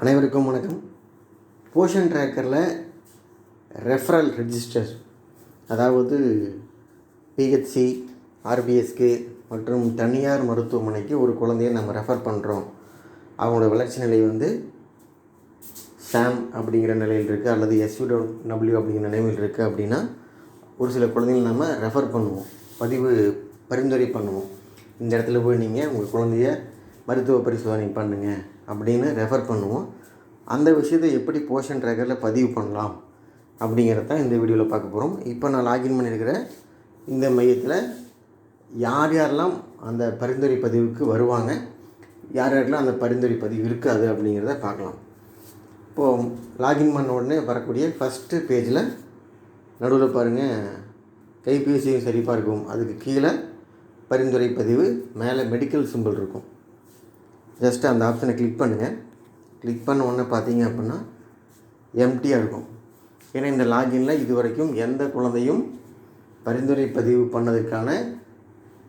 அனைவருக்கும் வணக்கம். போஷன் ட்ராக்கரில் ரெஃபரல் ரெஜிஸ்டர் அதாவது பிஹெச்சி ஆர்பிஎஸ்க்கு மற்றும் தனியார் மருத்துவமனைக்கு ஒரு குழந்தையை நம்ம ரெஃபர் பண்ணுறோம் அவங்களோட வளர்ச்சி நிலை வந்து சாம் அப்படிங்கிற நிலையில் இருக்குது அல்லது எஸ்யூடபிள்யூ அப்படிங்கிற நிலையில் இருக்குது அப்படின்னா ஒரு சில குழந்தைகள் நம்ம ரெஃபர் பண்ணுவோம். பதிவு பரிந்துரை பண்ணுவோம். இந்த இடத்துல போய் நீங்கள் உங்கள் குழந்தைய மருத்துவ பரிசோதனை பண்ணுங்கள் அப்படின்னு ரெஃபர் பண்ணுவோம். அந்த விஷயத்தை எப்படி போஷன் ட்ராக்கரில் பதிவு பண்ணலாம் அப்படிங்கிறத தான் இந்த வீடியோவில் பார்க்க போகிறோம் இப்போ நான் லாகின் பண்ணியிருக்கிற இந்த மையத்தில் யார் யாரெல்லாம் அந்த பரிந்துரை பதிவுக்கு வருவாங்க யார் யாரெல்லாம் அந்த பரிந்துரை பதிவு இருக்காது அப்படிங்கிறத பார்க்கலாம். இப்போது லாகின் பண்ண உடனே வரக்கூடிய ஃபஸ்ட்டு பேஜில் நடுவில் பாருங்கள் கைபேசியும் சரிபார்க்கும் அதுக்கு கீழே பரிந்துரை பதிவு மேலே மெடிக்கல் சிம்பிள் இருக்கும். ஜஸ்ட் அந்த ஆப்ஷனை கிளிக் பண்ணுங்கள் கிளிக் பண்ண உடனே பார்த்தீங்க அப்படின்னா எம்டியாக இருக்கும். ஏன்னா இந்த லாகின்ல இது வரைக்கும் எந்த குழந்தையும் பரிந்துரை பதிவு பண்ணதுக்கான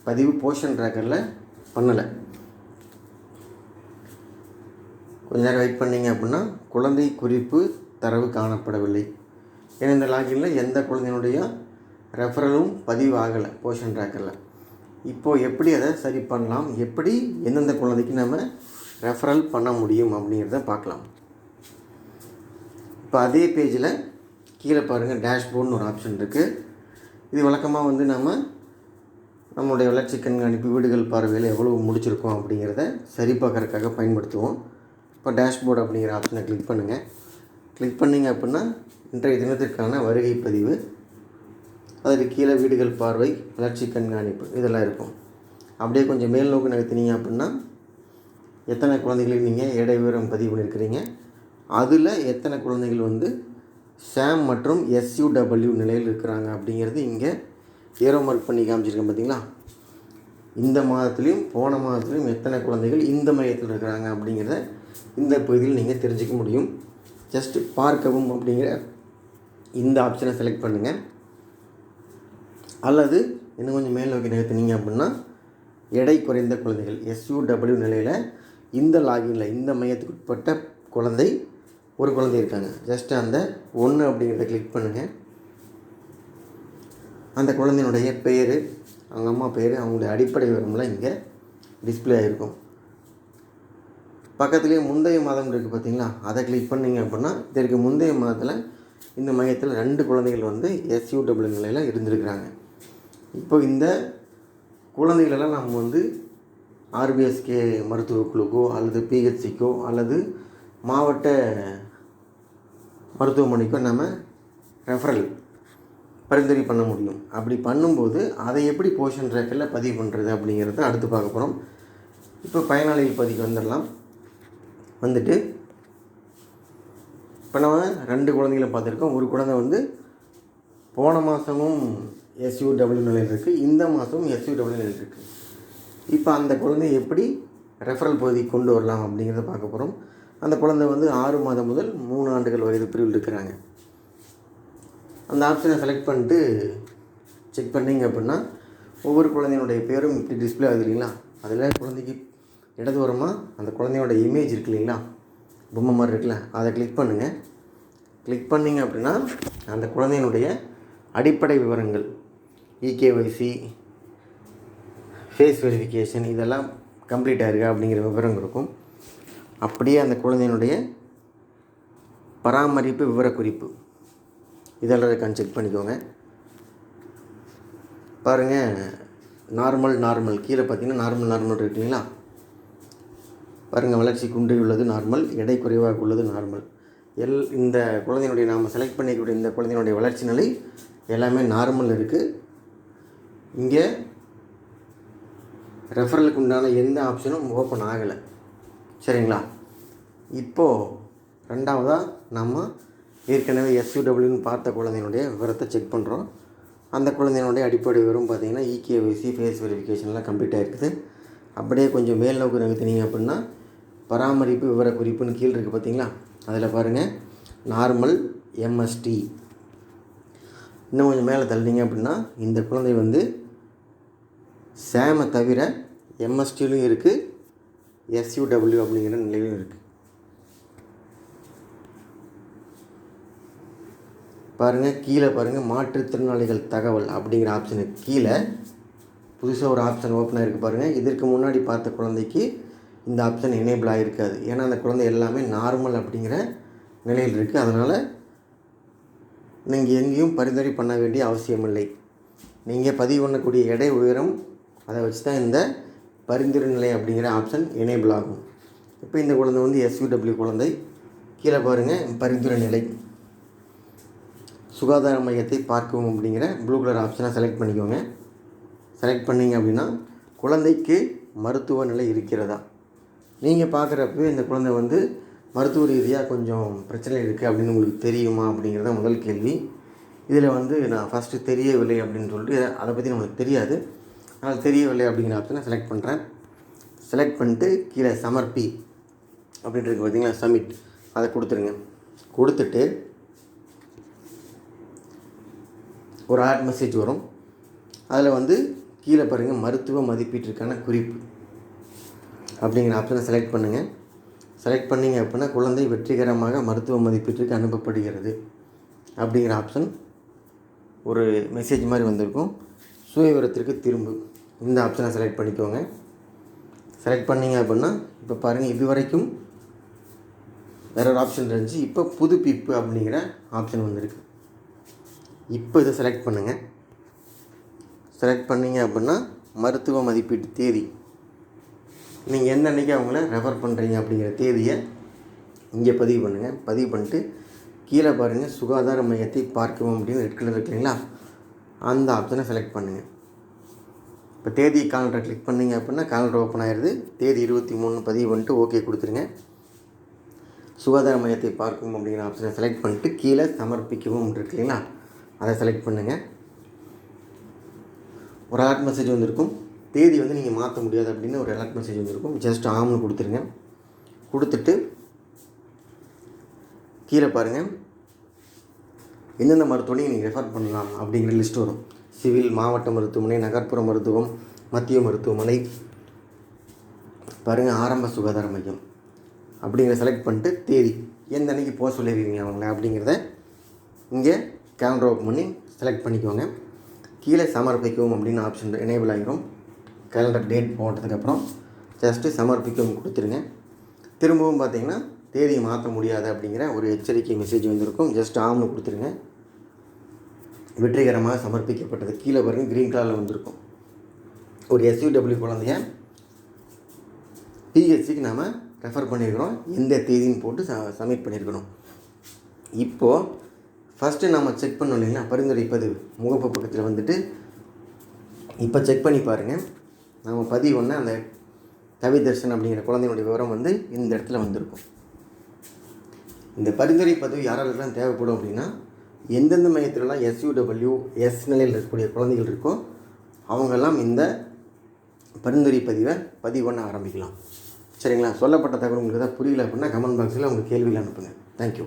பதிவு போர்ஷன் ட்ராக்கரில் பண்ணலை. கொஞ்ச நேரம் வெயிட் பண்ணிங்க அப்படின்னா குழந்தை குறிப்பு தரவு காணப்படவில்லை. ஏன்னா இந்த லாகின்ல எந்த குழந்தையினுடைய ரெஃபரலும் பதிவு ஆகலை போர்ஷன் ட்ராக்கரில் இப்போது எப்படி அதை சரி பண்ணலாம்? எப்படி எந்தெந்த குழந்தைக்கு நம்ம ரெஃபரல் பண்ண முடியும் அப்படிங்கிறத பார்க்கலாம். இப்போ அதே பேஜில் கீழே பாருங்கள் டேஷ்போர்டுன்னு ஒரு ஆப்ஷன் இருக்குது இது வழக்கமாக வந்து நம்ம நம்மளுடைய வளர்ச்சி கண்காணிப்பு வீடுகள் பார்வையில் எவ்வளோ முடிச்சிருக்கோம் அப்படிங்கிறத சரி பார்க்கறதுக்காக பயன்படுத்துவோம். இப்போ டேஷ்போர்டு அப்படிங்கிற ஆப்ஷனை கிளிக் பண்ணுங்கள் கிளிக் பண்ணிங்க அப்படின்னா இன்றைய தினத்திற்கான வருகை பதிவு அதற்கு கீழே வீடுகள் பார்வை வளர்ச்சி கண்காணிப்பு இதெல்லாம் இருக்கும். அப்படியே கொஞ்சம் மேல் நோக்கி நகர்த்தினீங்க அப்படின்னா எத்தனை குழந்தைகளுக்கு நீங்கள் எடை விவரம் பதிவு பண்ணியிருக்கிறீங்க அதில் எத்தனை குழந்தைகள் வந்து சாம் மற்றும் எஸ்யூடபிள்யூ நிலையில் இருக்கிறாங்க அப்படிங்கிறது இங்கே ஏரோ மார்க் பண்ணி காமிச்சிருக்கேன் பார்த்தீங்களா இந்த மாதத்துலேயும் போன மாதத்துலேயும் எத்தனை குழந்தைகள் இந்த மையத்தில் இருக்கிறாங்க அப்படிங்கிறத இந்த பகுதியில் நீங்கள் தெரிஞ்சுக்க முடியும். ஜஸ்ட் பார்க்கவும் அப்படிங்கிற இந்த ஆப்ஷனை செலக்ட் பண்ணுங்கள் அல்லது இன்னும் கொஞ்சம் மேல் நோக்கி நிகழ்த்தினீங்க அப்படின்னா எடை குறைந்த குழந்தைகள் எஸ்யூடபிள்யூ நிலையில் இந்த லாகினில் இந்த மையத்துக்கு உட்பட்ட குழந்தை ஒரு குழந்தை இருக்காங்க. ஜஸ்ட் அந்த ஒன்று அப்படிங்கிறத கிளிக் பண்ணுங்கள் அந்த குழந்தையினுடைய பேர் அவங்க அம்மா பேர் அவங்களுடைய அடிப்படை விவரம்லாம் இங்கே டிஸ்பிளே ஆகிருக்கும் பக்கத்துலேயே முந்தைய மாதம் இருக்குது பார்த்தீங்களா அதை கிளிக் பண்ணிங்க அப்படின்னா இதற்கு முந்தைய மாதத்தில் இந்த மையத்தில் ரெண்டு குழந்தைகள் வந்து எஸ்யூடபிள்யூ நிலையில் இருந்திருக்கிறாங்க. இப்போ இந்த குழந்தைகளெல்லாம் நம்ம வந்து ஆர்பிஎஸ்கே மருத்துவக்குழுக்கோ அல்லது பிஹெச்சிக்கோ அல்லது மாவட்ட மருத்துவமனைக்கோ நம்ம ரெஃபரல் பரிந்துரை பண்ண முடியும். அப்படி பண்ணும்போது அதை எப்படி போஷன் ட்ராக்கரில் பதிவு பண்ணுறது அப்படிங்கிறத அடுத்து பார்க்க போகிறோம் இப்போ பயனாளிகள் பதிக்கு வந்துடலாம். வந்துட்டு இப்போ நம்ம ரெண்டு குழந்தைகளை பார்த்துருக்கோம். ஒரு குழந்தை வந்து போன மாதமும் எஸ்யூடபிள்யூ நிலையில் இருக்குது இந்த மாதமும் எஸ்யூடபிள்யூ நிலையில் இருக்குது இப்போ அந்த குழந்தைய எப்படி ரெஃபரல் பகுதிக்கு கொண்டு வரலாம் அப்படிங்கிறத பார்க்க போகிறோம் அந்த குழந்தை வந்து ஆறு மாதம் முதல் மூணு ஆண்டுகள் வயது பிரிவில் இருக்கிறாங்க. அந்த ஆப்ஷனை செலக்ட் பண்ணிட்டு செக் பண்ணிங்க அப்படின்னா ஒவ்வொரு குழந்தையினுடைய பேரும் இப்படி டிஸ்பிளே ஆகுது இல்லைங்களா? அதில் குழந்தைக்கு இடதுபுறமாக அந்த குழந்தையோட இமேஜ் இருக்கு இல்லைங்களா? பொம்மை மாதிரி இருக்குல்ல அதை கிளிக் பண்ணுங்கள் கிளிக் பண்ணிங்க அப்படின்னா அந்த குழந்தையினுடைய அடிப்படை விவரங்கள் இகேஒய்சி ஃபேஸ் வெரிஃபிகேஷன் இதெல்லாம் கம்ப்ளீட் ஆகிருக்கா அப்படிங்கிற விவரம் இருக்கும். அப்படியே அந்த குழந்தையினுடைய பராமரிப்பு விவரக்குறிப்பு. இதெல்லாம் இருக்கான்னு செக் பண்ணிக்கோங்க. பாருங்கள் நார்மல் நார்மல் கீழே பார்த்தீங்கன்னா நார்மல் நார்மல் இருக்குங்களா பாருங்கள் வளர்ச்சி குன்றி உள்ளது நார்மல் எடை குறைவாக உள்ளது நார்மல் எல் இந்த குழந்தையினுடைய நாம் செலக்ட் பண்ணிக்கக்கூடிய இந்த குழந்தையினுடைய வளர்ச்சி நிலை எல்லாமே நார்மல் இருக்குது இங்கே ரெஃபரலுக்கு உண்டான எந்த ஆப்ஷனும் ஓப்பன் ஆகலை. சரிங்களா? இப்போது ரெண்டாவதாக நம்ம ஏற்கனவே எஸ்யூடபிள்யூன்னு பார்த்த குழந்தையினுடைய விவரத்தை செக் பண்ணுறோம் அந்த குழந்தையினுடைய அடிப்படை விவரம் பார்த்தீங்கன்னா இகேவிசி ஃபேஸ் வெரிஃபிகேஷன்லாம் கம்ப்ளீட் ஆகிருக்குது அப்படியே கொஞ்சம் மேல் நோக்கு நகர்த்தினீங்க அப்படின்னா பராமரிப்பு விவர குறிப்புன்னு கீழே இருக்குது பார்த்தீங்களா? அதில் பாருங்கள் நார்மல் எம்எஸ்டி இன்னும் கொஞ்சம் மேலே தள்ளிங்க அப்படின்னா இந்த குழந்தை வந்து சேமை தவிர எம்எஸ்டிலையும் இருக்குது எஸ்யூடபிள்யூ அப்படிங்கிற நிலையிலும் இருக்குது பாருங்கள் கீழே பாருங்கள் மாற்றுத்திறனாளிகள் தகவல் அப்படிங்கிற ஆப்ஷனுக்கு கீழே புதுசாக ஒரு ஆப்ஷன் ஓப்பன் ஆகிருக்கு பாருங்கள் இதற்கு முன்னாடி பார்த்த குழந்தைக்கு இந்த ஆப்ஷன் எனேபிள் ஆகிருக்காது ஏன்னா அந்த குழந்தை எல்லாமே நார்மல் அப்படிங்கிற நிலையில் இருக்குது அதனால் நீங்கள் எங்கேயும் பரிந்துரை பண்ண வேண்டிய அவசியமில்லை. நீங்கள் பதிவு பண்ணக்கூடிய எடை உயரம் அதை வச்சு தான் இந்த பரிந்துரை நிலை அப்படிங்கிற ஆப்ஷன் எனேபிள் ஆகும். இப்போ இந்த குழந்தை வந்து எஸ்யூடபிள்யூ குழந்தை. கீழே பாருங்கள் பரிந்துரை நிலை. சுகாதார மையத்தை பார்க்கவும் அப்படிங்கிற ப்ளூ கலர் ஆப்ஷனை செலக்ட் பண்ணிக்கோங்க. செலக்ட் பண்ணீங்க அப்படின்னா குழந்தைக்கு மருத்துவ நிலை இருக்கிறதா? நீங்கள் பார்க்குறப்ப இந்த குழந்தை வந்து மருத்துவ ரீதியாக கொஞ்சம் பிரச்சனை இருக்குது அப்படின்னு உங்களுக்கு தெரியுமா அப்படிங்கிறத முதல் கேள்வி. இதில் வந்து நான் ஃபஸ்ட்டு தெரியவில்லை அப்படின்னு சொல்லிட்டு அதை பற்றி நம்மளுக்கு தெரியாது. அது தெரியவில்லை அப்படிங்கிற ஆப்ஷனை செலக்ட் பண்ணுறேன் செலக்ட் பண்ணிட்டு கீழே சமர்ப்பி அப்படின்ட்டு இருக்கு பார்த்தீங்களா சப்மிட் அதை கொடுத்துருங்க. கொடுத்துட்டு ஒரு ஆட் மெசேஜ் வரும். அதில் வந்து கீழே பாருங்கள் மருத்துவ மதிப்பீட்டிற்கான குறிப்பு அப்படிங்கிற ஆப்ஷனை செலக்ட் பண்ணுங்கள் செலக்ட் பண்ணிங்க அப்படின்னா குழந்தை வெற்றிகரமாக மருத்துவ மதிப்பீட்டிற்கு அனுப்பப்படுகிறது அப்படிங்கிற ஆப்ஷன் ஒரு மெசேஜ் மாதிரி வந்திருக்கும். சுயவிவரத்திற்கு திரும்பும் இந்த ஆப்ஷனை செலக்ட் பண்ணிக்கோங்க. செலக்ட் பண்ணிங்க அப்படின்னா இப்போ பாருங்கள் இது வரைக்கும் வேற ஒரு ஆப்ஷன் இருந்துச்சு. இப்போ புதுப்பிப்பு அப்படிங்கிற ஆப்ஷன் வந்திருக்கு இப்போ இதை செலக்ட் பண்ணுங்கள் செலக்ட் பண்ணீங்க அப்படின்னா மருத்துவ மதிப்பீட்டு தேதி. நீங்கள் எந்த அன்றைக்கி அவங்கள ரெஃபர் பண்ணுறீங்க அப்படிங்கிற தேதியை இங்கே பதிவு பண்ணுங்கள் பதிவு பண்ணிட்டு கீழே பாருங்கள் சுகாதார மையத்தை பார்க்கவும் அப்படின்னு ரெட் கலர் இருக்குங்களா அந்த ஆப்ஷனை செலக்ட் பண்ணுங்கள் இப்போ தேதி காலண்டரை கிளிக் பண்ணிங்க அப்படின்னா காலண்டர் ஓப்பன் ஆயிடுது. தேதி இருபத்தி மூணு பதிவு பண்ணிட்டு ஓகே கொடுத்துருங்க. சுகாதார மையத்தை பார்க்கும் அப்படிங்கிற ஆப்ஷனை செலக்ட் பண்ணிட்டு கீழே சமர்ப்பிக்கவும் இருக்கு இல்லைங்களா? அதை செலக்ட் பண்ணுங்கள் ஒரு அலர்ட் மெசேஜ் வந்திருக்கும். தேதி வந்து நீங்கள் மாற்ற முடியாது அப்படின்னு ஒரு அலர்ட் மெசேஜ் வந்திருக்கும். ஜஸ்ட் ஆம்னு கொடுத்துருங்க. கொடுத்துட்டு கீழே பாருங்கள் எந்தெந்த மருத்துவனையும் நீங்கள் ரெஃபர் பண்ணலாம் அப்படிங்கிற லிஸ்ட் வரும். சிவில் மாவட்ட மருத்துவமனை நகர்ப்புற மருத்துவம் மத்திய மருத்துவமனை. பாருங்கள் ஆரம்ப சுகாதார மையம். அப்படிங்கிற செலக்ட் பண்ணிட்டு தேதி எந்த அன்னைக்கு போக சொல்லிடுவீங்க அவங்கள அப்படிங்கிறத இங்கே கேமரா ஓப்பன் பண்ணி செலக்ட் பண்ணிக்கோங்க. கீழே சமர்ப்பிக்கவும் அப்படின்னு ஆப்ஷன் எனேபிள் ஆகிரும் கேலண்டர் டேட் போட்டதுக்கப்புறம் ஜஸ்ட்டு சமர்ப்பிக்கவும் கொடுத்துருங்க. திரும்பவும் பார்த்தீங்கன்னா தேதியை மாற்ற முடியாது அப்படிங்கிற ஒரு எச்சரிக்கை மெசேஜ் வந்திருக்கும். ஜஸ்ட் ஆம்னு கொடுத்துருங்க. வெற்றிகரமாக சமர்ப்பிக்கப்பட்டது. கீழே பாருங்கள் க்ரீன் கலரில் வந்திருக்கும். ஒரு எஸ்யூடபிள்யூ குழந்தைய பிஹெச்சிக்கு நாம் ரெஃபர் பண்ணியிருக்கிறோம் எந்த தேதின்னு போட்டு ச சப்மிட் பண்ணியிருக்கிறோம் இப்போது ஃபஸ்ட்டு நம்ம செக் பண்ணோம் இல்லைங்களா? பரிந்துரை பதிவு. முகப்பு பக்கத்தில் வந்துட்டு இப்போ செக் பண்ணி பாருங்கள் நம்ம பதிவு ஒன்று அந்த கவி தர்ஷன் அப்படிங்கிற குழந்தையினுடைய விவரம் வந்து இந்த இடத்துல வந்திருக்கும். இந்த பரிந்துரை பதிவு யாராலெல்லாம் தேவைப்படும் அப்படின்னா எந்தெந்த மையத்திலலாம் எஸ்யூடபிள்யூ எஸ் நிலையில் இருக்கக்கூடிய குழந்தைகள் இருக்கோ அவங்கெல்லாம் இந்த பரிந்துரை பதிவை பதிவு பண்ண ஆரம்பிக்கலாம். சரிங்களா? சொல்லப்பட்ட தகவல் உங்களுக்கு தான் புரியல அப்படின்னா கமெண்ட் பாக்ஸில் உங்கள் கேள்வியில் அனுப்புங்க. தேங்க்யூ